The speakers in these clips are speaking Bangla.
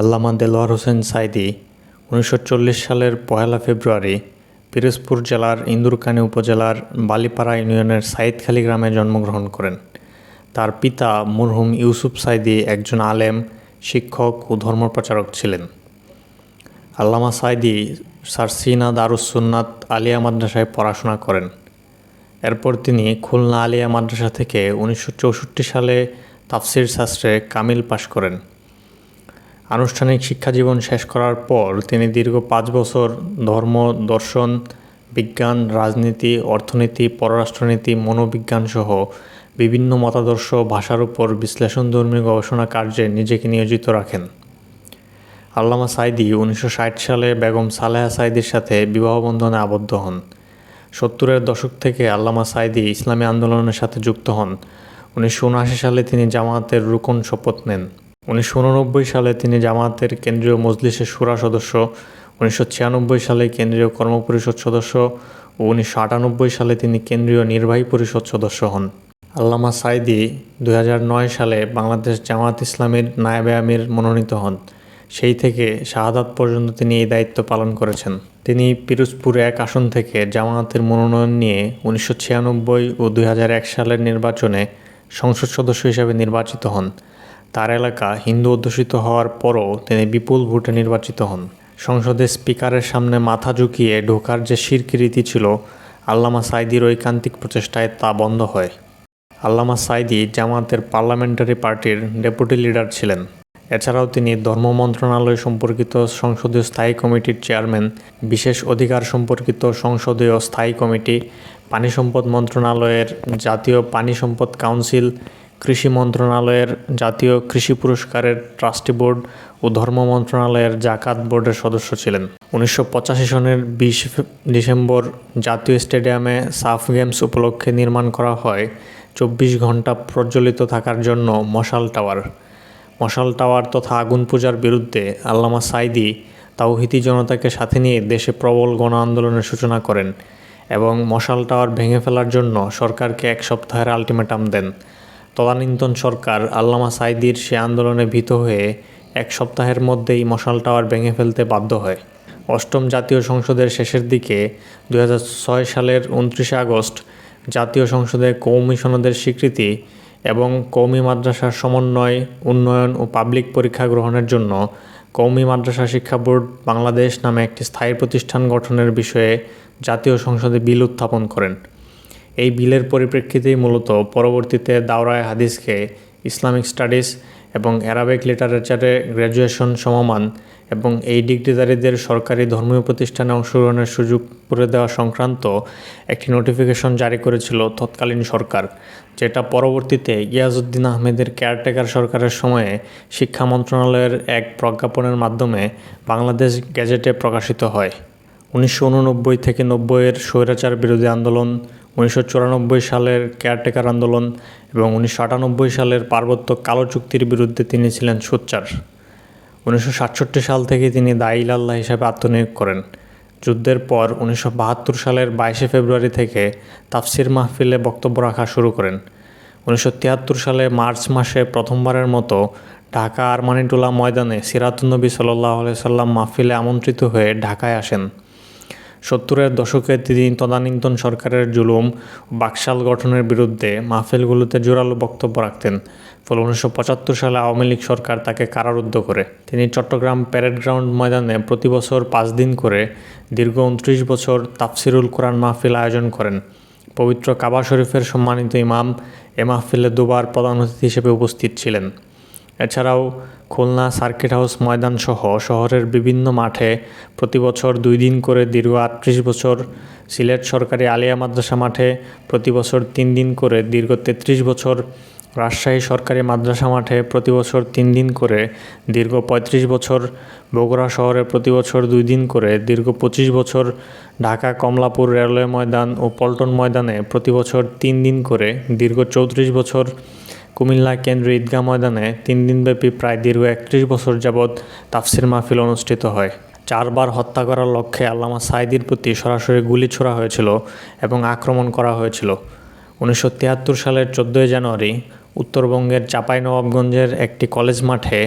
আল্লামা দেলোয়ার হোসেন সাইদি, উনিশশো চল্লিশ সালের পহেলা ফেব্রুয়ারি পিরোজপুর জেলার ইন্দুরকানি উপজেলার বালিপাড়া ইউনিয়নের সাইদখালী গ্রামে জন্মগ্রহণ করেন। তার পিতা মরহুম ইউসুফ সাইদি একজন আলেম, শিক্ষক ও ধর্মপ্রচারক ছিলেন। আল্লামা সাইদি সারসিনা দারুসুন্নাত আলিয়া মাদ্রাসায় পড়াশোনা করেন। এরপর তিনি খুলনা আলিয়া মাদ্রাসা থেকে উনিশশো চৌষট্টি সালে তাফসির শাস্ত্রে কামিল পাশ করেন। আনুষ্ঠানিক শিক্ষাজীবন শেষ করার পর তিনি দীর্ঘ পাঁচ বছর ধর্ম, দর্শন, বিজ্ঞান, রাজনীতি, অর্থনীতি, পররাষ্ট্রনীতি, মনোবিজ্ঞান সহ বিভিন্ন মতাদর্শ, ভাষার উপর বিশ্লেষণধর্মী গবেষণা কার্যে নিজেকে নিয়োজিত রাখেন। আল্লামা সাইদি উনিশশো ষাট সালে বেগম সালেহা সাইদির সাথে বিবাহ বন্ধনে আবদ্ধ হন। সত্তরের দশক থেকে আল্লামা সাইদি ইসলামী আন্দোলনের সাথে যুক্ত হন। উনিশশো উনআশি সালে তিনি জামায়াতের রুকন শপথ নেন। উনিশশো উননব্বই সালে তিনি জামায়াতের কেন্দ্রীয় মজলিসের সুরা সদস্য, উনিশশো ছিয়ানব্বই সালে কেন্দ্রীয় কর্মপরিষদ সদস্য ও উনিশশো আটানব্বই সালে তিনি কেন্দ্রীয় নির্বাহী পরিষদ সদস্য হন। আল্লামা সাইদি দুই সালে বাংলাদেশ জামায়াত ইসলামীর নায়েবে আমির মনোনীত হন। সেই থেকে শাহাদাত পর্যন্ত তিনি এই দায়িত্ব পালন করেছেন। তিনি পিরোজপুর এক আসন থেকে জামায়াতের মনোনয়ন নিয়ে উনিশশো ছিয়ানব্বই ও দুই হাজার এক সালের নির্বাচনে সংসদ সদস্য হিসেবে নির্বাচিত হন। তার এলাকা হিন্দু অধ্যুষিত হওয়ার পরও তিনি বিপুল ভোটে নির্বাচিত হন। সংসদের স্পিকারের সামনে মাথা ঝুঁকিয়ে ঢোকার যে শিরকি রীতি ছিল, আল্লামা সাইদির ঐকান্তিক প্রচেষ্টায় তা বন্ধ হয়। আল্লামা সাইদি জামাতের পার্লামেন্টারি পার্টির ডেপুটি লিডার ছিলেন। এছাড়াও তিনি ধর্ম মন্ত্রণালয় সম্পর্কিত সংসদীয় স্থায়ী কমিটির চেয়ারম্যান, বিশেষ অধিকার সম্পর্কিত সংসদীয় স্থায়ী কমিটি, পানি সম্পদ মন্ত্রণালয়ের জাতীয় পানি সম্পদ কাউন্সিল কৃষি মন্ত্রণালয়ের জাতীয় কৃষি পুরস্কারের ট্রাস্টি বোর্ড ও ধর্ম মন্ত্রণালয়ের জাকাত বোর্ডের সদস্য ছিলেন। উনিশশো পঁচাশি সনের বিশ ডিসেম্বর জাতীয় স্টেডিয়ামে সাফ গেমস উপলক্ষে নির্মাণ করা হয়। চব্বিশ ঘণ্টা প্রজ্বলিত থাকার জন্য মশাল টাওয়ার। মশাল টাওয়ার তথা আগুন পূজার বিরুদ্ধে আল্লামা সাইদি তাওহিতি জনতাকে সাথে নিয়ে দেশে প্রবল গণ আন্দোলনের সূচনা করেন এবং মশাল টাওয়ার ভেঙে ফেলার জন্য সরকারকে এক সপ্তাহের আলটিমেটাম দেন। তদানীন্তন সরকার আল্লামা সাইদির সে আন্দোলনে ভীত হয়ে এক সপ্তাহের মধ্যেই মশাল টাওয়ার ভেঙে ফেলতে বাধ্য হয়। অষ্টম জাতীয় সংসদের শেষের দিকে দু হাজার ছয় সালের উনত্রিশে আগস্ট জাতীয় সংসদে কৌমি সনদের স্বীকৃতি এবং কৌমি মাদ্রাসার সমন্বয়, উন্নয়ন ও পাবলিক পরীক্ষা গ্রহণের জন্য কৌমি মাদ্রাসা শিক্ষা বোর্ড বাংলাদেশ নামে একটি স্থায়ী প্রতিষ্ঠান গঠনের বিষয়ে জাতীয় সংসদে বিল উত্থাপন করেন। এই বিলের পরিপ্রেক্ষিতেই মূলত পরবর্তীতে দাওরায় হাদিসকে, ইসলামিক স্টাডিজ এবং অ্যারাবিক লিটারেচারে গ্র্যাজুয়েশন সমমান এবং এই ডিগ্রিধারীদের সরকারি ধর্মীয় প্রতিষ্ঠানে অংশগ্রহণের সুযোগ করে দেওয়া সংক্রান্ত একটি নোটিফিকেশন জারি করেছিল তৎকালীন সরকার, যেটা পরবর্তীতে গিয়াজউদ্দিন আহমেদের কেয়ারটেকার সরকারের সময়ে শিক্ষা মন্ত্রণালয়ের এক প্রজ্ঞাপনের মাধ্যমে বাংলাদেশ গ্যাজেটে প্রকাশিত হয়। উনিশশো উননব্বই থেকে নব্বইয়ের স্বৈরাচার বিরোধী আন্দোলন উনিশশো চুরানব্বই সালের কেয়ারটেকার আন্দোলন এবং উনিশশো আটানব্বই সালের পার্বত্য কালো চুক্তির বিরুদ্ধে তিনি ছিলেন সোচ্চার। উনিশশো সাতষট্টি সাল থেকে তিনি দাইল আল্লাহ হিসাবে আত্মনিয়োগ করেন। যুদ্ধের পর উনিশশো বাহাত্তর সালের বাইশে ফেব্রুয়ারি থেকে তাফসির মাহফিলে বক্তব্য রাখা শুরু করেন। উনিশশো তিয়াত্তর সালে মার্চ মাসে প্রথমবারের মতো ঢাকা আরমানিটোলা ময়দানে সিরাতুন্নবী সাল্লাহ সাল্লাম মাহফিলে আমন্ত্রিত হয়ে ঢাকায় আসেন। সত্তরের দশকে তিনি তদানীন্তন সরকারের জুলুম, বাকশাল গঠনের বিরুদ্ধে মাহফিলগুলোতে জোরালো বক্তব্য রাখতেন। ফলে উনিশশো পঁচাত্তর সালে আওয়ামী লীগ সরকার তাকে কারারুদ্ধ করে। তিনি চট্টগ্রাম প্যারেড গ্রাউন্ড ময়দানে প্রতি বছর পাঁচ দিন করে দীর্ঘ উনত্রিশ বছর তাফসিরুল কোরআন মাহফিল আয়োজন করেন। পবিত্র কাবা শরীফের সম্মানিত ইমাম এ মাহফিলে দুবার প্রধান অতিথি হিসেবে উপস্থিত ছিলেন। এছাড়াও খুলনা সার্কিট হাউস ময়দান সহ শহরের বিভিন্ন মাঠে প্রতি বছর দুই দিন করে দীর্ঘ আটত্রিশ বছর সিলেট সরকারি আলিয়া মাদ্রাসা মাঠে প্রতি বছর তিন দিন করে দীর্ঘ তেত্রিশ বছর রাজশাহী সরকারি মাদ্রাসা মাঠে প্রতি বছর তিন দিন করে দীর্ঘ পঁয়ত্রিশ বছর বগুড়া শহরে প্রতি বছর দুই দিন করে দীর্ঘ পঁচিশ বছর ঢাকা কমলাপুর রেলওয়ে ময়দান ও পল্টন ময়দানে প্রতি বছর তিন দিন করে দীর্ঘ চৌত্রিশ বছর কুমিল্লা কেন্দ্রীয় ঈদগাহ ময়দানে তিন দিনব্যাপী প্রায় দীর্ঘ একত্রিশ বছর যাবৎ তাফসির মাহফিল অনুষ্ঠিত হয়। চারবার হত্যা করার লক্ষ্যে আল্লামা সাইদির প্রতি সরাসরি গুলি ছোড়া হয়েছিল এবং আক্রমণ করা হয়েছিল। উনিশশো তিয়াত্তর সালের চোদ্দোই জানুয়ারি উত্তরবঙ্গের চাঁপাইনবাবগঞ্জের একটি কলেজ মাঠে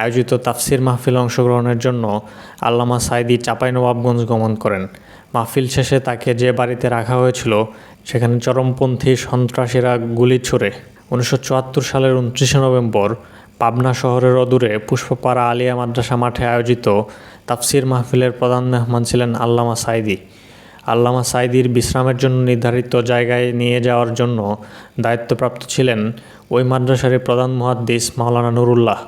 আয়োজিত তাফসির মাহফিলে অংশগ্রহণের জন্য আল্লামা সাইদি চাঁপাইনবাবগঞ্জ গমন করেন। মাহফিল শেষে তাকে যে বাড়িতে রাখা হয়েছিল, সেখানে চরমপন্থী সন্ত্রাসীরা গুলি ছুড়ে। উনিশশো সালের উনত্রিশে নভেম্বর পাবনা শহরের অদূরে পুষ্পপাড়া আলিয়া মাদ্রাসা মাঠে আয়োজিত তাফসির মাহফিলের প্রধান মেহমান ছিলেন আল্লামা সাইদি আল্লামা সাইদির বিশ্রামের জন্য নির্ধারিত জায়গায় নিয়ে যাওয়ার জন্য দায়িত্বপ্রাপ্ত ছিলেন ওই মাদ্রাসার প্রধান মুহাদ্দিস মাওলানা নুরুল্লাহ।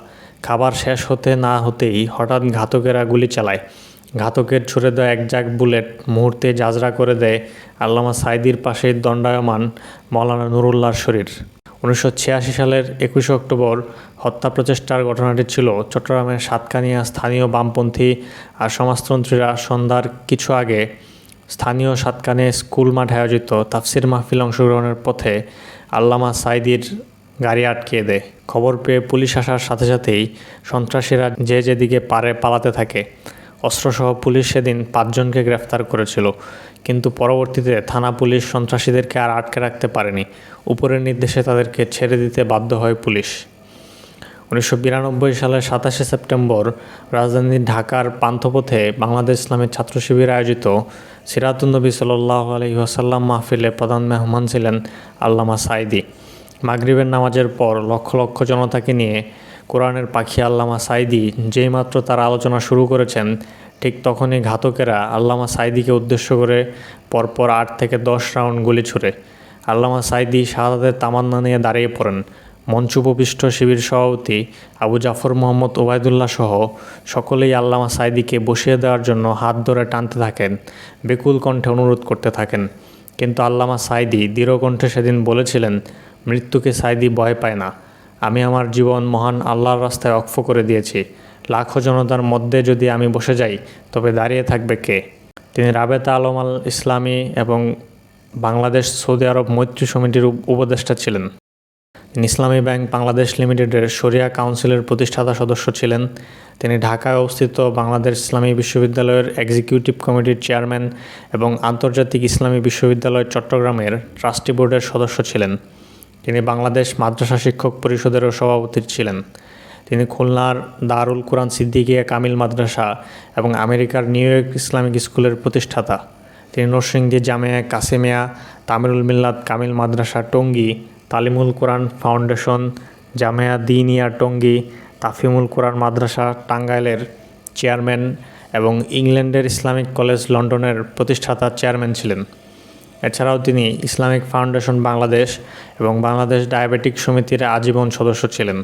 খাবার শেষ হতে না হতেই হঠাৎ ঘাতকেরা গুলি চালায়। ঘাতকের ছুড়ে দেওয়া এক জাক বুলেট মুহূর্তে জাজরা করে দেয় আল্লামা সাইদির পাশে দণ্ডায়মান মাওলানা নুরুল্লাহর শরীর। উনিশশো ছিয়াশি সালের একুশে অক্টোবর হত্যা প্রচেষ্টার ঘটনাটি ছিল চট্টগ্রামের সাতকানিয়া স্থানীয় বামপন্থী আর সমাজতন্ত্রীরা সন্ধ্যার কিছু আগে স্থানীয় সাতকানে স্কুল মাঠে আয়োজিত তাফসির মাহফিল অংশগ্রহণের পথে আল্লামা সাইদির গাড়ি আটকিয়ে দেয়। খবর পেয়ে পুলিশ আসার সাথে সাথেই সন্ত্রাসীরা যে যেদিকে পারে পালাতে থাকে। অস্ত্রসহ পুলিশ সেদিন পাঁচজনকে গ্রেফতার করেছিল। কিন্তু পরবর্তীতে থানা পুলিশ সন্ত্রাসীদেরকে আর আটকে রাখতে পারেনি। উপরের নির্দেশে তাদেরকে ছেড়ে দিতে বাধ্য হয় পুলিশ। উনিশশো বিরানব্বই সালের সাতাশে সেপ্টেম্বর রাজধানী ঢাকার পান্থপথে বাংলাদেশ ইসলামের ছাত্র শিবির আয়োজিত সিরাতুন্নবী সাল্লাহ আলহিহাসাল্লাম মাহফিলে প্রধান মেহমান ছিলেন আল্লামা সাইদি মাগরিবের নামাজের পর লক্ষ লক্ষ জনতাকে নিয়ে কোরআনের পাখি আল্লামা সাইদি যেই মাত্র তার আলোচনা শুরু করেছেন, ঠিক তখনই ঘাতকেরা আল্লামা সাইদিকে উদ্দেশ্য করে পরপর আট থেকে দশ রাউন্ড গুলি ছুড়ে আল্লামা সাইদি শাহাদাতের তামান্না নিয়ে দাঁড়িয়ে পড়েন। মঞ্চুপবিষ্ট শিবির সভাপতি আবু জাফর মোহাম্মদ ওবায়দুল্লাহ সহ সকলেই আল্লামা সাইদিকে বসিয়ে দেওয়ার জন্য হাত ধরে টানতে থাকেন, বেকুল কণ্ঠে অনুরোধ করতে থাকেন। কিন্তু আল্লামা সাইদি দৃঢ় কণ্ঠে সেদিন বলেছিলেন, মৃত্যুকে সাইদি ভয় পায় না। আমি আমার জীবন মহান আল্লাহর রাস্তায় অক্ষ করে দিয়েছি। লাখো জনতার মধ্যে যদি আমি বসে যাই, তবে দাঁড়িয়ে থাকবে কে? তিনি রাবেতা আলম আল ইসলামী এবং বাংলাদেশ সৌদি আরব মৈত্রী সমিতির উপদেষ্টা ছিলেন। তিনি ইসলামী ব্যাংক বাংলাদেশ লিমিটেডের শরিয়া কাউন্সিলের প্রতিষ্ঠাতা সদস্য ছিলেন। তিনি ঢাকায় অবস্থিত বাংলাদেশ ইসলামী বিশ্ববিদ্যালয়ের এক্সিকিউটিভ কমিটির চেয়ারম্যান এবং আন্তর্জাতিক ইসলামী বিশ্ববিদ্যালয় চট্টগ্রামের ট্রাস্টি বোর্ডের সদস্য ছিলেন। তিনি বাংলাদেশ মাদ্রাসা শিক্ষক পরিষদেরও সভাপতি ছিলেন। তিনি খুলনার দারুল কোরআন সিদ্দিকিয়া কামিল মাদ্রাসা এবং আমেরিকার নিউ ইয়র্ক ইসলামিক স্কুলের প্রতিষ্ঠাতা। তিনি নরসিংদী জামিয়া কাসেমিয়া, তামিরুল মিল্লাত কামিল মাদ্রাসা টঙ্গী, তালিমুল কোরআন ফাউন্ডেশন, জামিয়া দিনিয়া টঙ্গী তাফিমুল কোরআন মাদ্রাসা টাঙ্গাইলের চেয়ারম্যান এবং ইংল্যান্ডের ইসলামিক কলেজ লন্ডনের প্রতিষ্ঠাতা চেয়ারম্যান ছিলেন। এছাড়াও তিনি ইসলামিক ফাউন্ডেশন বাংলাদেশ এবং বাংলাদেশ ডায়াবেটিক সমিতির আজীবন সদস্য ছিলেন।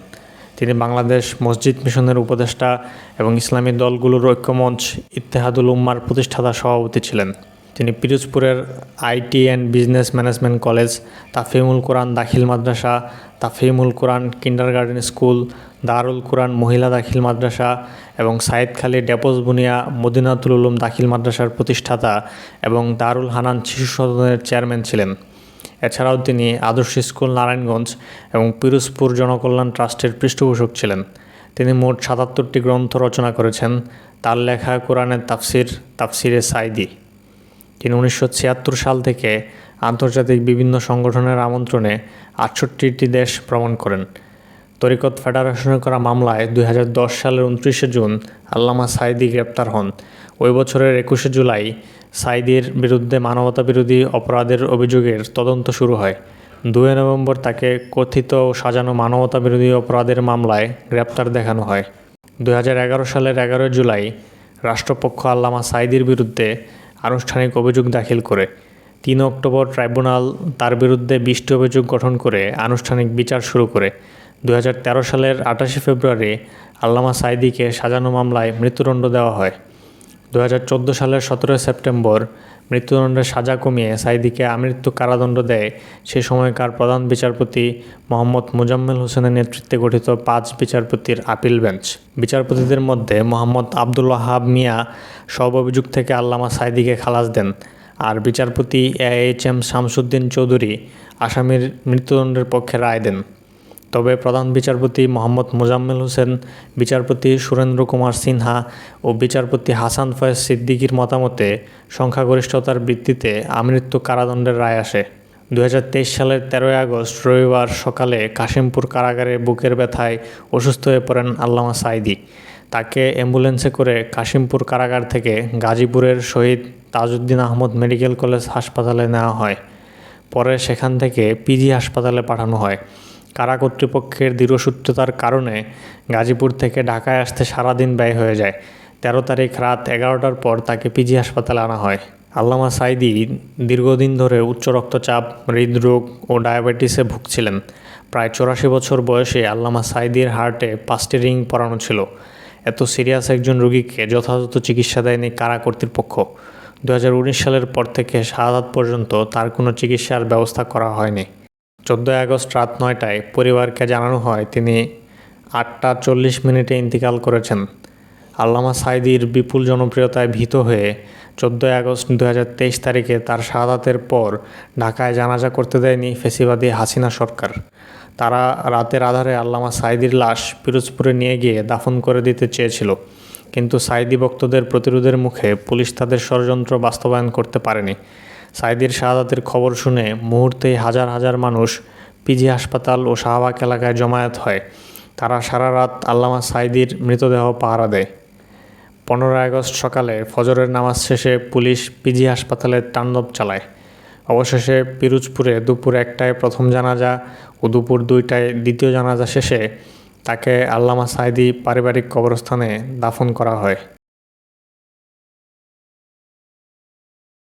তিনি বাংলাদেশ মসজিদ মিশনের উপদেষ্টা এবং ইসলামী দলগুলোর ঐক্যমঞ্চ ইত্তেহাদুল উম্মার প্রতিষ্ঠাতা সভাপতি ছিলেন। তিনি পিরোজপুরের IT and business management college Tafimul কোরআন দাখিল মাদ্রাসা তাফিমুল কোরআন কিন্ডারগার্ডেন স্কুল, দারুল কোরআন মহিলা দাখিল মাদ্রাসা এবং সাইদখালী ডেপোজ বুনিয়া মদিনাতুল উলুম দাখিল মাদ্রাসার প্রতিষ্ঠাতা এবং দারুল হানান শিশু সদনের চেয়ারম্যান ছিলেন। এছাড়াও তিনি আদর্শ স্কুল নারায়ণগঞ্জ এবং পিরোজপুর জনকল্যাণ ট্রাস্টের পৃষ্ঠপোষক ছিলেন। তিনি মোট সাতাত্তরটি গ্রন্থ রচনা করেছেন। তার লেখা কোরআনের তাফসির, তাফসিরে সাইদি তিনি উনিশশো ছিয়াত্তর সাল থেকে আন্তর্জাতিক বিভিন্ন সংগঠনের আমন্ত্রণে আটষট্টিটি দেশ ভ্রমণ করেন। তরিকত ফেডারেশনের করা মামলায় দুই হাজার দশ সালের উনত্রিশে জুন আল্লামা সাইদি গ্রেপ্তার হন। ওই বছরের একুশে জুলাই সাইদির বিরুদ্ধে মানবতা বিরোধী অপরাধের অভিযোগের তদন্ত শুরু হয়। দুই নভেম্বর তাকে কথিত সাজানো মানবতা বিরোধী অপরাধের মামলায় গ্রেপ্তার দেখানো হয়। দু হাজার এগারো সালের এগারোই জুলাই রাষ্ট্রপক্ষ আল্লামা সাইদির বিরুদ্ধে আনুষ্ঠানিক অভিযোগ দাখিল করে। তিন অক্টোবর ট্রাইব্যুনাল তার বিরুদ্ধে বিশটি অভিযোগ গঠন করে আনুষ্ঠানিক বিচার শুরু করে। দু হাজার তেরো সালের আটাশে ফেব্রুয়ারি আল্লামা সাইদিকে সাজানো মামলায় মৃত্যুদণ্ড দেওয়া হয়। দু হাজার চোদ্দ সালের সতেরোই সেপ্টেম্বর মৃত্যুদণ্ডের সাজা কমিয়ে সাইদিকে আমৃত্যু কারাদণ্ড দেয়। সে সময়কার প্রধান বিচারপতি মোহাম্মদ মুজাম্মেল হোসেনের নেতৃত্বে গঠিত পাঁচ বিচারপতির আপিল বেঞ্চ। বিচারপতিদের মধ্যে মোহাম্মদ আবদুল ওয়াহাব মিয়া সব অভিযোগ থেকে আল্লামা সাইদিকে খালাস দেন আর বিচারপতি A H M Shamsuddin Chowdhury আসামির মৃত্যুদণ্ডের পক্ষে রায় দেন। তবে প্রধান বিচারপতি মোহাম্মদ মোজাম্মেল হোসেন, বিচারপতি সুরেন্দ্র কুমার সিনহা ও বিচারপতি হাসান ফয়েজ সিদ্দিকির মতামতে সংখ্যাগরিষ্ঠতার ভিত্তিতে আমৃত্যু কারাদণ্ডের রায় আসে। দু হাজার তেইশ সালের তেরোই আগস্ট রবিবার সকালে কাশিমপুর কারাগারে বুকের ব্যথায় অসুস্থ হয়ে পড়েন আল্লামা সাইদি তাকে অ্যাম্বুলেন্সে করে কাশিমপুর কারাগার থেকে গাজীপুরের শহীদ তাজউদ্দিন আহমদ মেডিকেল কলেজ হাসপাতালে নেওয়া হয়। পরে সেখান থেকে পিজি হাসপাতালে পাঠানো হয়। কারা কর্তৃপক্ষের দৃঢ়সূত্রতার কারণে গাজীপুর থেকে ঢাকায় আসতে সারাদিন ব্যয় হয়ে যায়। তেরো তারিখ রাত এগারোটার পর তাকে পিজি হাসপাতালে আনা হয়। আল্লামা সাইদি দীর্ঘদিন ধরে উচ্চ রক্তচাপ, হৃদরোগ ও ডায়াবেটিসে ভুগছিলেন। প্রায় চৌরাশি বছর বয়সে আল্লামা সাইদির হার্টে পাঁচটি রিং পরানো ছিল। এত সিরিয়াস একজন রোগীকে যথাযথ চিকিৎসা দেয়নি কারা কর্তৃপক্ষ। দু হাজার উনিশ সালের পর থেকে শাহাদাত পর্যন্ত তার কোনো চিকিৎসার ব্যবস্থা করা হয়নি। চোদ্দোই আগস্ট রাত নয়টায় পরিবারকে জানানো হয়, তিনি আটটা চল্লিশ মিনিটে ইন্তিকাল করেছেন। আল্লামা সাইদির বিপুল জনপ্রিয়তায় ভীত হয়ে চোদ্দোই আগস্ট দু হাজার তেইশ তারিখে তার শাহাদাতের পর ঢাকায় জানাজা করতে দেয়নি ফেসিবাদী হাসিনা সরকার। তারা রাতের আধারে আল্লামা সাইদির লাশ পিরোজপুরে নিয়ে গিয়ে দাফন করে দিতে চেয়েছিল, কিন্তু সাইদি ভক্তদের প্রতিরোধের মুখে পুলিশ তাদের ষড়যন্ত্র বাস্তবায়ন করতে পারেনি। সাইদির শাহাদাতের খবর শুনে মুহূর্তেই হাজার হাজার মানুষ পিজি হাসপাতাল ও শাহবাগ এলাকায় জমায়েত হয়। তারা সারা রাত আল্লামা সাইদির মৃতদেহ পাহারা দেয়। পনেরোই আগস্ট সকালে ফজরের নামাজ শেষে পুলিশ পিজি হাসপাতালে তাণ্ডব চালায়। অবশেষে পিরোজপুরে দুপুর একটায় প্রথম জানাজা ও দুপুর দুইটায় দ্বিতীয় জানাজা শেষে তাকে আল্লামা সাইদি পারিবারিক কবরস্থানে দাফন করা হয়।